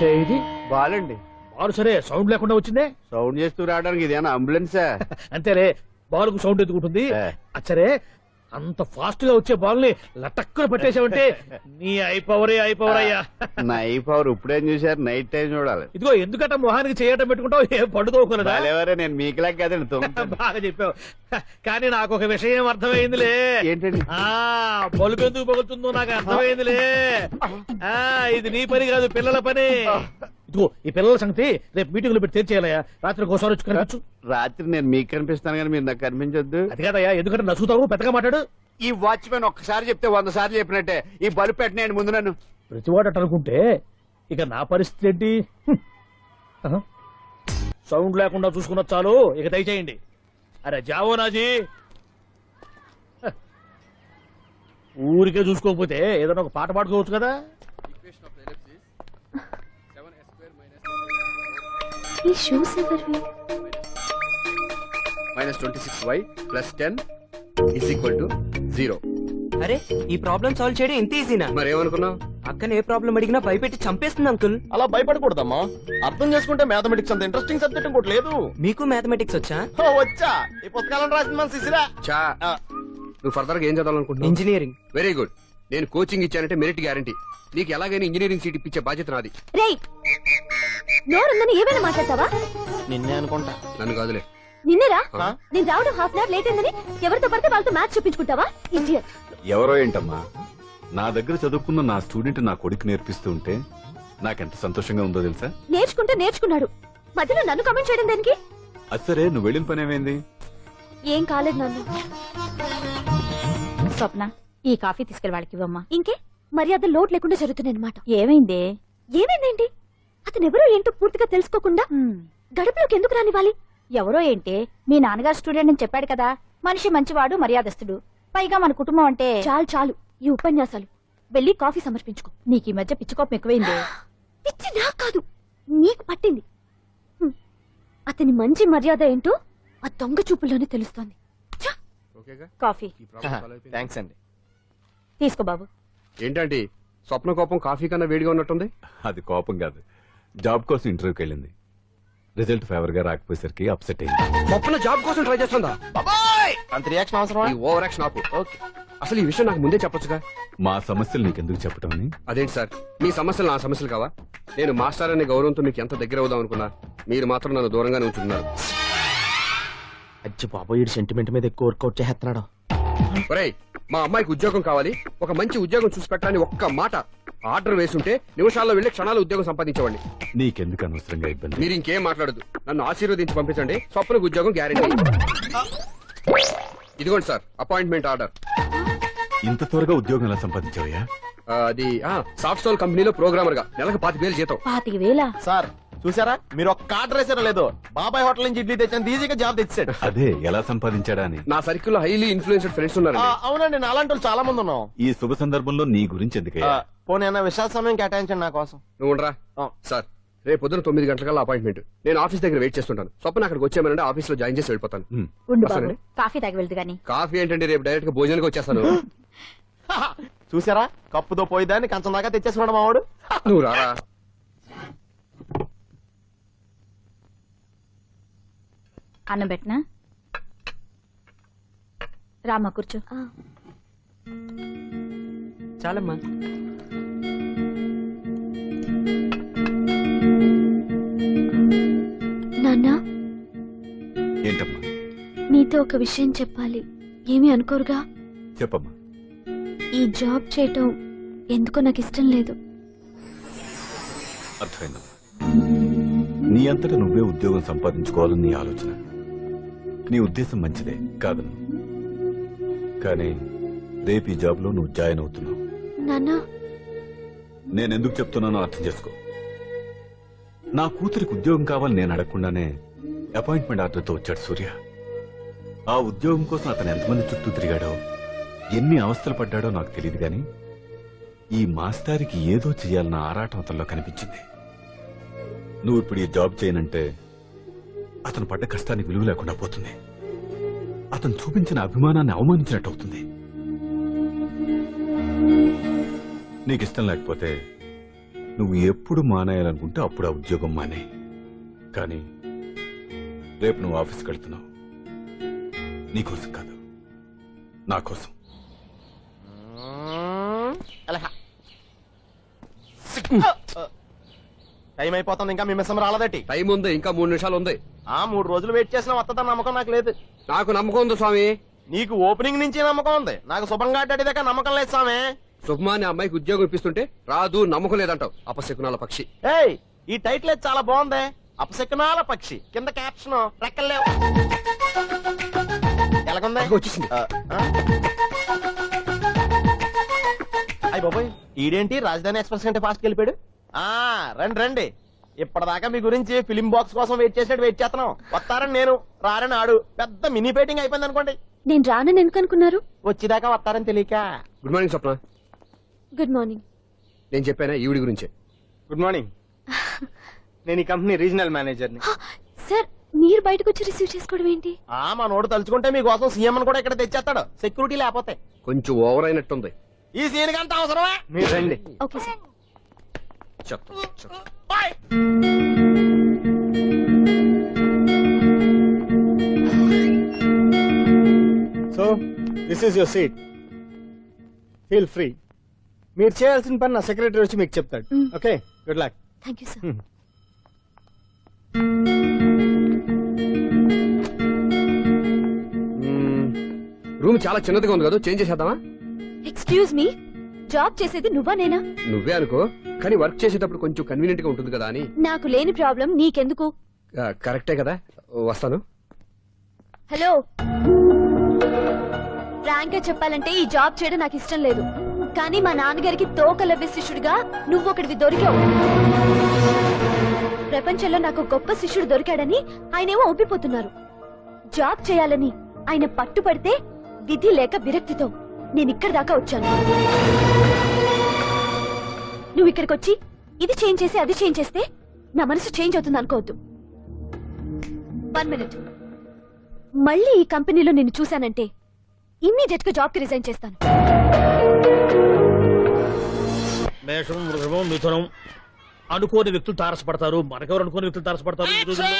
ఏమిటా ఇది? బాలండి. బాలు సరే సౌండ్ లేకుండా వచ్చిందే? సౌండ్ చేస్తూ రావడానికి ఇదేనా అంబులెన్సా? అంతేలే బాలుకు సౌండ్ ఎదుగుంటుంది ఏ. అచ్చరే అంత ఫాస్ట్గా వచ్చే బాల్ని లటక్కున పట్టేసావంటే నీ ఐపవరే ఐపవర్ అయ్యా. నైఫ్ అవర్ ఇప్పుడేం చూసారు నైట్ టైం చూడాలి. ఇదిగో ఎందుకట మొహానికి చేయటం పెట్టుకుంటావు? ఏం పడుకోకూడదా బాలేవరే నేను మీకులా కదండి. బాగా చెప్పావు. కానీ నాకు ఒక విషయం అర్థమైందిలే. ఏంటండి? ఆ బలుపు ఎందుకు పగులుతుందో నాకు అర్థమైందిలే. ఆ ఇది నీ పని కాదు పిల్లల పని. ఇదిగో ఈ పిల్లల సంగతి రేపు మీటింగ్లో పెట్టి తెరిచేయాలయ్యా రాత్రి ఒకసారి వచ్చి కనిపించు. రాత్రి నేను మీకు కనిపిస్తాను కానీ మీరు నాకు కనిపించొద్దు. అది కాదయ్యా ఎందుకంటే నచ్చుతావు పెద్దగా మాట్లాడు. ఈ వాచ్మెన్ ఒక్కసారి చెప్తే వంద సార్లు చెప్పినట్టే. ఈ బల్బు పెట్టినాయండి ముందు నన్ను. ప్రతివాడు అట్ట అనుకుంటే ఇక నా పరిస్థితి ఏంటి. సౌండ్ లేకుండా చూసుకున్న చాలు ఇక దయచేయండి. అరే జావో నాజీ. ఊరికే చూసుకోకపోతే ఏదైనా ఒక పాట పాడుకోవచ్చు కదా? ఈ షూస్ ఎవరివి? Minus twenty six Y plus ten is equal to zero అరే ఈ ప్రాబ్లం సాల్వ్ చేయడం ఇంత ఈజీనా మరేమనుకున్నావు? అక్కనే ఏ ప్రాబ్లం అడిగినా భయపెట్టి చంపేస్తుంది అంకుల్ అలా భయపడకూడదమ్మా. అర్థం చేసుకుంటే మ్యాథమెటిక్స్ అంత ఇంట్రెస్టింగ్ సబ్జెక్ట్ ఇంకోటి లేదు. మీకు మ్యాథమెటిక్స్ వచ్చా? హో, వచ్చా. ఈ పుస్తకాలను రాసిన మన శిశిరా. చా. నువ్వు ఫర్దర్గా ఏం చదవాలనుకుంటున్నావు? ఇంజనీరింగ్ వెరీ గుడ్ నేను కోచింగ్ ఇచ్చానంటే మెరిట్ గ్యారంటీ నీకు ఎలాగైనా ఇంజనీరింగ్ సీట్ ఇప్పించే బాధ్యత నాది. రేయ్ నోరుందని ఏమైనా మాట్లాడతావా? నిన్నే అనుకుంటా. నన్ను కాదులే. నిన్నేరా? నేను రావడం హాఫ్ అన్ అవర్ లేట్ అయిందని ఎవరితో పడితే వాళ్ళతో మ్యాచ్ చూపించుకుంటావా? ఇడియట్ ఎవరో ఏంటమ్మా? నా దగ్గర చదువుకున్న నా స్టూడెంట్ నా కొడుకు నేర్పిస్తూ ఉంటే నాకెంత సంతోషంగా ఉందో తెలుసా? నేర్చుకుంటే నేర్చుకున్నాడు. మధ్యలో నన్ను కమెంట్ చేయడం దానికి? అది సరే నువ్వు వెళ్ళిన పని ఏమైంది? ఏం కాలేదు నన్ను. స్వప్న ఈ కాఫీ తీసుకెళ్ళి వాళ్ళకి ఇవ్వమ్మా. ఇంకే? మర్యాద లోటు లేకుండా జరుగుతున్నాయి అనమాట ఏమైందే? ఏమైందేంటి? అతను ఎవరో ఏంటో పూర్తిగా తెలుసుకోకుండా గడపలోకి ఎందుకు రానివ్వాలి? ఎవరో ఏంటే మీ నాన్నగారు స్టూడెంట్ అని చెప్పాడు కదా మనిషి మంచివాడు మర్యాదస్తుడు. పైగా మన కుటుంబం అంటే చాలు చాలు. ఈ ఉపన్యాసాలు. వెళ్ళి కాఫీ సమర్పించుకో. నీకు ఈ మధ్య పిచ్చుకోపం ఎక్కువైంది. పిచ్చి నాకు కాదు. నీకు పట్టింది. అతని మంచి మర్యాద ఏంటో ఆ దొంగ చూపుల్లోనే తెలుస్తోంది. కాఫీ. థ్యాంక్స్ అండి. తీసుకో బాబు. ఏంటంటే స్వప్న కోపం కాఫీ కన్నా వేడిగా ఉన్నట్టుంది? అది కోపం కాదు. జాబ్ కోసం ఇంటర్వ్యూకి వెళ్ళింది. రిజల్ట్ ఫేవర్గా రాకపోయేసరికి అప్సెట్ అయింది. స్వప్న జాబ్ కోసం ట్రై చేస్తుందా? అంత రియాక్షన్ అవసరమా? ఈ ఓవర్ యాక్షన్ ఆపు ఓకే. అసలు ఈ విషయం నాకు ముందే చెప్పొచ్చుగా? మా సమస్యలు నీకెందుకు చెప్పటం అని? అదేంటి సార్? మీ సమస్యలు నా సమస్యలు కావా? నేను మాస్టర్ అనే గౌరవంతో మీకు ఎంత దగ్గర అవుదాం అనుకున్నా మీరు మాత్రం నన్ను దూరంగానే ఉంచుతున్నారు. అజ్జి బాబోయ్ ఈ సెంటిమెంట్ మీద ఎక్కువ వర్కౌట్ చేస్తున్నాడు ఒరేయ్ మా అమ్మాయికి ఉద్యోగం కావాలి ఒక మంచి ఉద్యోగం చూసి పెట్టాలని ఒక్క మాట ఆర్డర్ వేసుంటే నిమిషాల్లో వెళ్ళి క్షణాలు ఉద్యోగం సంపాదించేవాడిని. నీకెందుకు అనవసరంగా ఇబ్బంది? మీరు ఇంకేం మాట్లాడదు. నన్ను ఆశీర్వదించి పంపించండి. స్వప్నకు ఉద్యోగం గ్యారెంటీ ఇదిగోండి సార్ అపాయింట్మెంట్ ఆర్డర్ ఇంత త్వరగా ఉద్యోగం ఎలా సంపాదించావయ్యా? అది సాఫ్ట్ స్టోల్ కంపెనీలో ప్రోగ్రామర్గా. నెలకు పాతి వేలు జీతం. పాతిక వేల? సార్ చూసారా? మీరు ఒక్క ఆర్డర్ వేసారో లేదో. బాబాయ్ హోటల్ నుంచి ఇడ్లీ తెచ్చాను ఈజీగా జాబ్ తెచ్చాడు. అదే ఎలా సంపాదించాడా అని. నా సర్కిల్లో హైలీ ఇన్ఫ్లుయెన్స్డ్ ఫ్రెండ్స్ ఉన్నారండి. అవునండి నాలాంటి వాళ్ళు చాలా మంది ఉన్నాం. ఈ శుభ సందర్భంలో నీ గురించి ఆ, ఎందుకయ్యా పోనీ అన్న విశాల సమయం కేటాయించండి నా కోసం. నువ్వు ఉండరా? ఆ. సార్ రేపు పొద్దున తొమ్మిది గంటలకల్లా అపాయింట్మెంట్ నేను ఆఫీస్ దగ్గర వెయిట్ చేస్తుంటాను. స్వప్న అక్కడికి వచ్చేయమనంటే ఆఫీస్లో జాయిన్ చేసి వెళ్ళిపోతాను. కాఫీ తాగి వెళ్దు గాని. కాఫీ ఏంటంటే రేపు డైరెక్ట్గా భోజనానికి వచ్చేస్తాను. చూసారా? కప్పుతో పోయిదాన్ని కంచం దాకా తెచ్చేసుకున్నాడు మావాడు నువ్వు రారా? అన్నం పెట్టనా? రామ్మా కూర్చో. ఆ, చాలమ్మా. నాన్న ఏంటమ్మా? నీతో ఒక విషయం చెప్పాలి. ఏమీ అనుకోరుగా? చెప్పమ్మా. ఈ జాబ్ చేయటం ఎందుకో నాకు ఇష్టం లేదు. అర్థమైందమ్మా. నీ అంతటా నువ్వే ఉద్యోగం సంపాదించుకోవాలని నీ ఆలోచన. నీ ఉద్దేశం మంచిదే. కాదను కానీ రేపు ఈ జాబ్లో నువ్వు జాయిన్ అవుతున్నావు. నాన్న. నేను ఎందుకు చెప్తున్నానో అర్థం చేసుకో. నా కూతురికి ఉద్యోగం కావాలి నేను అడగకుండానే అపాయింట్మెంట్ ఆర్డర్తో వచ్చాడు సూర్య. ఆ ఉద్యోగం కోసం అతను ఎంతమంది చుట్టూ తిరిగాడో ఎన్ని అవస్థలు పడ్డాడో నాకు తెలియదు గాని ఈ మాస్టారికి ఏదో చెయ్యాలన్న ఆరాటం అతనిలో కనిపించింది. నువ్వు ఇప్పుడు ఈ జాబ్ చేయనంటే అతను పడ్డ కష్టానికి విలువ లేకుండా పోతుంది. అతను చూపించిన అభిమానాన్ని అవమానించినట్టు అవుతుంది నీకు ఇష్టం లేకపోతే నువ్వు ఎప్పుడు మానేయాలనుకుంటే అప్పుడు ఆ ఉద్యోగం మానే. కానీ రేపు నువ్వు ఆఫీస్కి వెళ్తున్నావు. నీకోసం కాదు నా కోసం. టైం అయిపోతుంది ఇంకా మీ మిస్సం రాలేదటి? టైం ఉంది ఇంకా మూడు నిమిషాలు ఉంది. ఆ మూడు రోజులు వెయిట్ చేసిన వస్తుందని నమ్మకం నాకు లేదు. నాకు నమ్మకం ఉంది స్వామి. నీకు ఓపెనింగ్ నుంచి నమ్మకం ఉంది. నాకు శుభంగా దాకా నమ్మకం లేదు స్వామి. సుభమా అనే అమ్మాయికి ఉద్యోగం ఇప్పిస్తుంటే రాదు నమ్మకం లేదంటావు. అపశకునాల పక్షి. ఏయ్ ఈ టైటిల్ చాలా బాగుంది. అపశకునాల పక్షి. కింద క్యాప్షన్ రెక్కలేవు ఎలాగుంది? వచ్చేసింది. బాబోయ్ ఈడేంటి? రాజధాని ఎక్స్ప్రెస్ కంటే ఫాస్ట్ వెళ్ళిపోయాడు. ఆ రండి రండి. ఇప్పటిదాకా మీ గురించి ఫిలిం బాక్స్ కోసం వెయిట్ చేసినట్టు వెయిట్ చేస్తున్నాం. వస్తారని నేను రారని ఆడు. పెద్ద మినీ పేటింగ్ అయిపోయింది అనుకోండి. నేను రానని ఎందుకు అనుకున్నారు? వచ్చేదాకా వస్తారని తెలియక. Good morning Swapna. Good morning నేను చెప్పానా ఈవిడి గురించే? గుడ్ మార్నింగ్ నేను ఈ కంపెనీ రీజనల్ మేనేజర్ని. సార్ మీరు బయటకు వచ్చి రిసీవ్ చేసుకోవడం ఏంటి? ఆ మా నోడు తలుచుకుంటే మీకోసం సీఎం అని కూడా ఇక్కడ తెచ్చేస్తాడు. సెక్యూరిటీ లేకపోతే. కొంచెం ఓవర్ అయినట్టుంది. ఈ సీన్ కంత అవసరమా. మీరు రండి. Okay sir. చెప్తా చెప్తా. Bye so this is your seat feel free మీరు చేయాల్సిన పని నా సెక్రటరీ వచ్చి మీకు చెప్తాడు. Okay good luck thank you sir. Room చాలా చిన్నదిగా ఉంది కదా చేంజ్ చేసేద్దామా? ఎక్స్క్యూజ్ మీ జాబ్ చేసేది నువ్వా నేనా? నువ్వే అనుకో. కానీ వర్క్ చేసేటప్పుడు కొంచెం కన్వీనియంట్గా ఉంటుంది కదా అని. నాకు లేని ప్రాబ్లం నీకెందుకు? కరెక్టే కదా. వస్తాను. హలో. ఫ్రాంక్గా చెప్పాలంటే ఈ జాబ్ చేయడం నాకు ఇష్టం లేదు. కానీ మా నాన్నగారికి తోకలవ్వే శిష్యుడిగా నువ్వు ఒకటివి దొరికావు. ప్రపంచంలో నాకు గొప్ప శిష్యుడు దొరికాడని ఆయనేమో ఒప్పిపోతున్నారు. జాబ్ చేయాలని ఆయన పట్టుపడితే విధి లేక విరక్తితో. నేను ఇక్కడి దాకా వచ్చాను. నువ్వు ఇక్కడికి వచ్చి ఇది చేంజ్ చేసి అది చేంజ్ చేస్తే నా మనసు చేంజ్ అవుతుంది అనుకోవద్దు. One minute. మళ్ళీ ఈ కంపెనీలో నిన్ను చూశానంటే ఇమ్మీడియట్గా జాబ్కి రిజైన్ చేస్తాను. మేషం వృషభం మిథునం అనుకోని వ్యక్తులు తారసపడతారు. మనకెవరు అనుకోని వ్యక్తులు తారసపడతారు? ఈ రోజుల్లో